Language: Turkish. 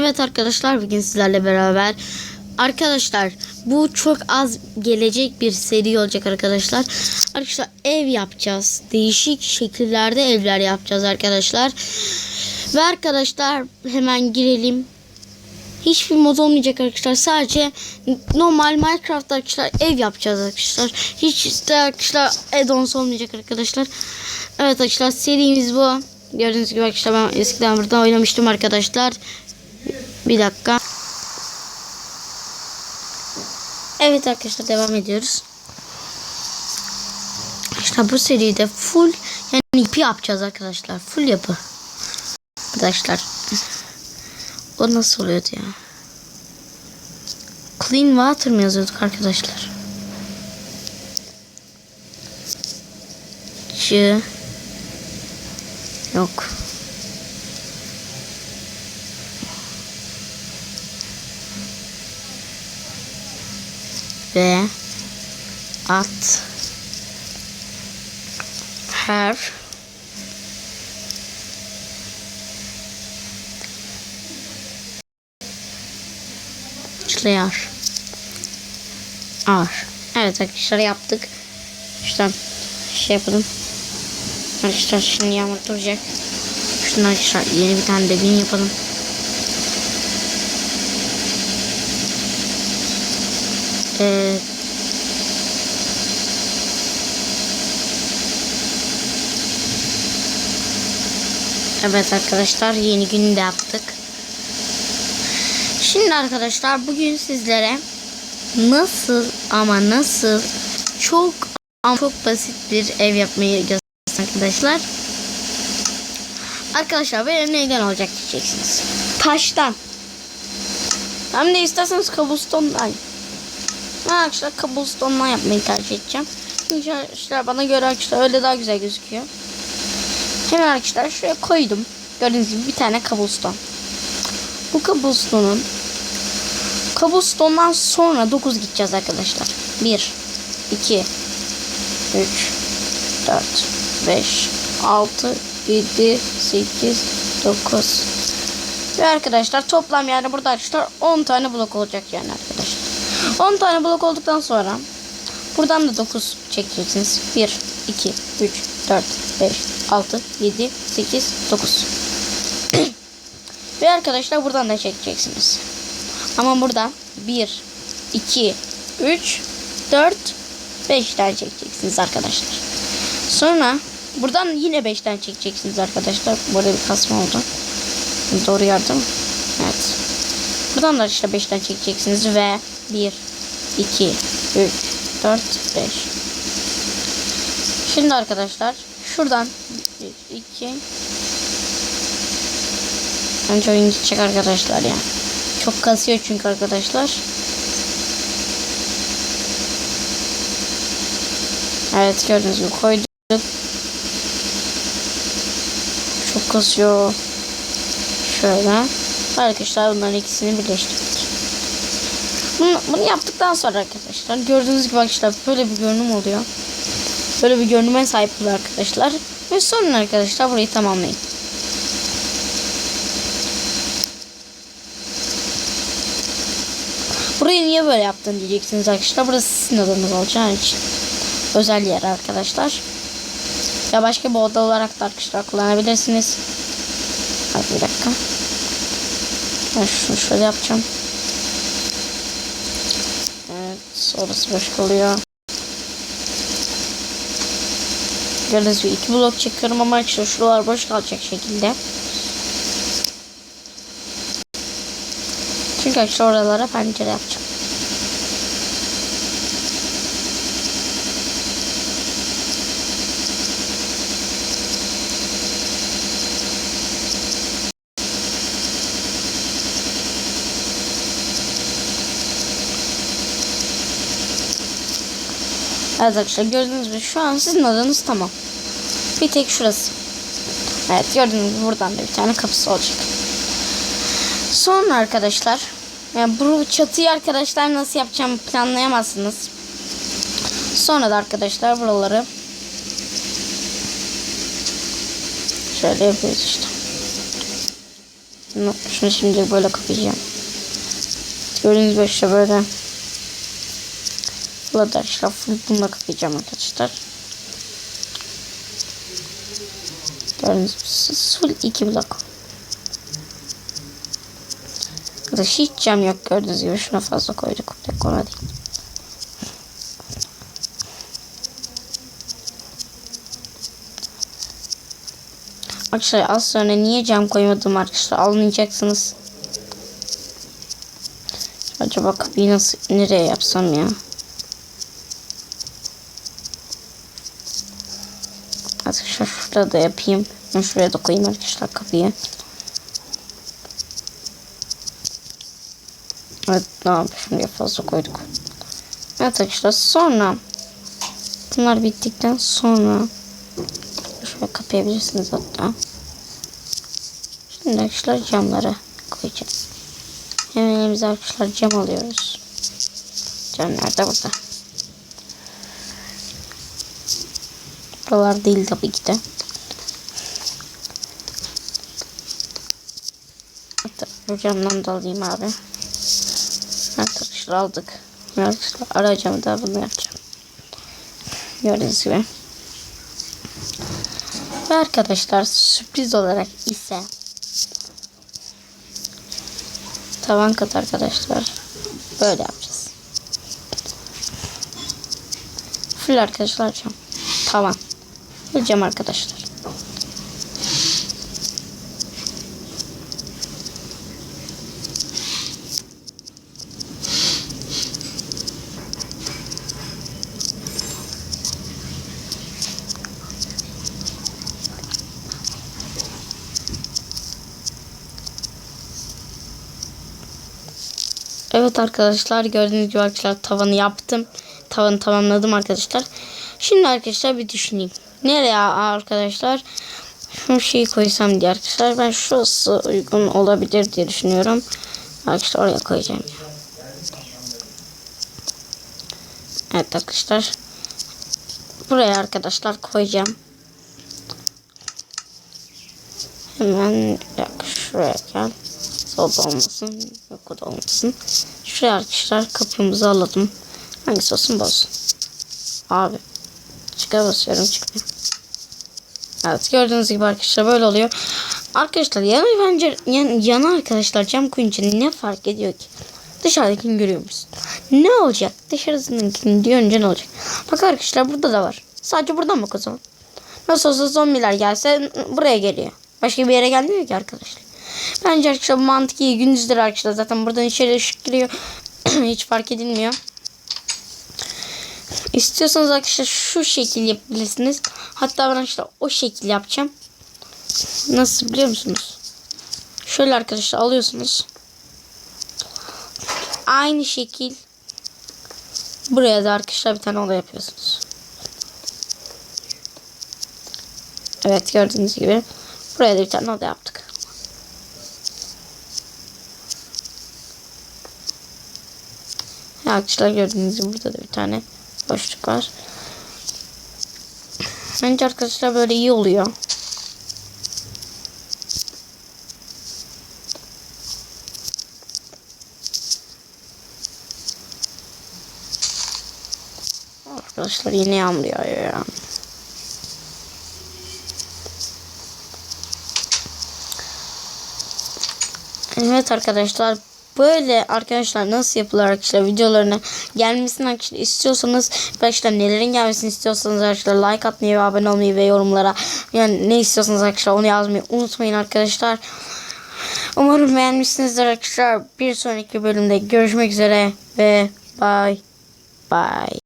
Evet arkadaşlar bugün sizlerle beraber Arkadaşlar bu çok az gelecek bir seri olacak arkadaşlar. Arkadaşlar ev yapacağız. Değişik şekillerde evler yapacağız arkadaşlar. Ve arkadaşlar hemen girelim. Hiçbir mod olmayacak arkadaşlar. Sadece normal Minecraft arkadaşlar ev yapacağız arkadaşlar. Hiç de arkadaşlar add-ons olmayacak arkadaşlar. Evet arkadaşlar serimiz bu. Gördüğünüz gibi arkadaşlar ben eskiden burada oynamıştım arkadaşlar. Bir dakika. Evet arkadaşlar devam ediyoruz. İşte bu seride full yani ipi yapacağız arkadaşlar. Full yapı. Arkadaşlar. O nasıl oluyordu ya? Clean water mı yazıyorduk arkadaşlar? C Yok. Ve at her Çılayar. Ar. Evet arkadaşlar yaptık. Şuradan şey yapalım. Arkadaşlar şimdi yağmur duracak. Şuradan arkadaşlar yeni bir tane de bin yapalım. Ee, evet arkadaşlar yeni günü de yaptık. Şimdi arkadaşlar bugün sizlere nasıl ama nasıl çok ama çok basit bir ev yapmayı göstereceğiz arkadaşlar. Arkadaşlar ev neyden olacak diyeceksiniz. Taştan. Hem de isterseniz kabustondan. Ben arkadaşlar kabustondan yapmayı tercih edeceğim. Çünkü arkadaşlar bana göre arkadaşlar öyle daha güzel gözüküyor. Hemen arkadaşlar şuraya koydum. Gördüğünüz gibi bir tane kabuston. Bu kabustonun kabustondan sonra 9 gideceğiz arkadaşlar. 1 2 3 4 5 6 7 8 9 ve arkadaşlar toplam yani burada arkadaşlar 10 tane blok olacak yani. 10 tane blok olduktan sonra buradan da 9 çekeceksiniz. 1 2 3 4 5 6 7 8 9 ve arkadaşlar buradan da çekeceksiniz. Ama burada 1 2 3 4 5 tane çekeceksiniz arkadaşlar. Sonra buradan yine 5 tane çekeceksiniz arkadaşlar. Burada bir kasma oldu. Doğru yardım. Evet. Buradan da işte 5 tane çekeceksiniz ve 1 2 3 4 5 Şimdi arkadaşlar şuradan 1 2 Önce oyun gidecek arkadaşlar ya. Çok kasıyor çünkü arkadaşlar. Evet gördüğünüz gibi koyduk. Çok kasıyor. Şöyle. Arkadaşlar bunların ikisini birleştirdik. Bunu, bunu yaptıktan sonra arkadaşlar gördüğünüz gibi arkadaşlar böyle bir görünüm oluyor. Böyle bir görünüme sahip oluyor arkadaşlar. Ve sonra arkadaşlar burayı tamamlayın. Burayı niye böyle yaptın diyeceksiniz arkadaşlar. Burası sizin odanız olacağı için. Özel yer arkadaşlar. Ya başka bir oda olarak da arkadaşlar kullanabilirsiniz. Hadi bir dakika. Ben şunu şöyle yapacağım. Evet. Orası boş kalıyor. Gördüğünüz gibi iki blok çekiyorum ama arkadaşlar şuralar boş kalacak şekilde. Çünkü arkadaşlar oralara pencere yapacağım. Evet arkadaşlar gördüğünüz gibi şu an sizin odanız tamam. Bir tek şurası. Evet gördüğünüz gibi buradan da bir tane kapısı olacak. Sonra arkadaşlar yani bu çatıyı arkadaşlar nasıl yapacağımı planlayamazsınız. Sonra da arkadaşlar buraları şöyle yapıyoruz işte. Şunu, şimdi böyle kapayacağım. Gördüğünüz gibi işte böyle. İşte full bununla kapayacağım arkadaşlar. Gördüğünüz gibi full iki blok. Burada hiç cam yok gördüğünüz gibi. Şuna fazla koyduk. Pek ona değil. Arkadaşlar az sonra niye cam koymadım arkadaşlar anlayacaksınız. Acaba kapıyı nasıl nereye yapsam ya? Arkadaşlar şurada da yapayım. Ben şuraya da koyayım arkadaşlar kapıyı. Evet ne yapayım fazla koyduk. Evet arkadaşlar sonra bunlar bittikten sonra şöyle kapayabilirsiniz hatta. Şimdi arkadaşlar camları koyacağız. Hemen elimize arkadaşlar cam alıyoruz. Cam nerede burada? Buralar değil tabii ki de. Bu camdan da alayım abi. Arkadaşlar aldık. Arkadaşlar ara camı da bunu yapacağım. Gördüğünüz gibi. Ve arkadaşlar sürpriz olarak ise tavan kat arkadaşlar böyle yapacağız. Full arkadaşlar cam. Tavan. Full cam arkadaşlar. Evet arkadaşlar gördüğünüz gibi arkadaşlar tavanı yaptım. Tavanı tamamladım arkadaşlar. Şimdi arkadaşlar bir düşüneyim. Nereye arkadaşlar? Şu şeyi koysam diye arkadaşlar. Ben şurası uygun olabilir diye düşünüyorum. Arkadaşlar oraya koyacağım. Evet arkadaşlar. Buraya arkadaşlar koyacağım. Hemen şuraya gel. Solda olmasın. Yok da olmasın. Şuraya arkadaşlar kapımızı alalım. Hangisi olsun bu olsun. Abi. Çıka basıyorum çıkmıyor. Evet gördüğünüz gibi arkadaşlar böyle oluyor. Arkadaşlar yana bence yan, yana arkadaşlar cam koyunca ne fark ediyor ki? Dışarıdakini görüyor musun? Ne olacak? Dışarısındakini görünce ne olacak? Bak arkadaşlar burada da var. Sadece buradan mı zaman? Nasıl olsa zombiler gelse buraya geliyor. Başka bir yere gelmiyor ki arkadaşlar. Bence arkadaşlar bu mantık iyi. Gündüzler arkadaşlar zaten buradan içeri ışık giriyor. Hiç fark edilmiyor. İstiyorsanız arkadaşlar şu şekil yapabilirsiniz. Hatta ben arkadaşlar o şekil yapacağım. Nasıl biliyor musunuz? Şöyle arkadaşlar alıyorsunuz. Aynı şekil buraya da arkadaşlar bir tane oda yapıyorsunuz. Evet gördüğünüz gibi buraya da bir tane oda yaptık. Arkadaşlar gördüğünüz gibi burada da bir tane boşluk var. Bence arkadaşlar böyle iyi oluyor. Arkadaşlar yine yağmur yağıyor ya. Evet arkadaşlar böyle arkadaşlar nasıl yapılır arkadaşlar videolarına gelmesini arkadaşlar istiyorsanız arkadaşlar nelerin gelmesini istiyorsanız arkadaşlar like atmayı ve abone olmayı ve yorumlara yani ne istiyorsanız arkadaşlar onu yazmayı unutmayın arkadaşlar. Umarım beğenmişsinizdir arkadaşlar. Bir sonraki bölümde görüşmek üzere ve bye bye.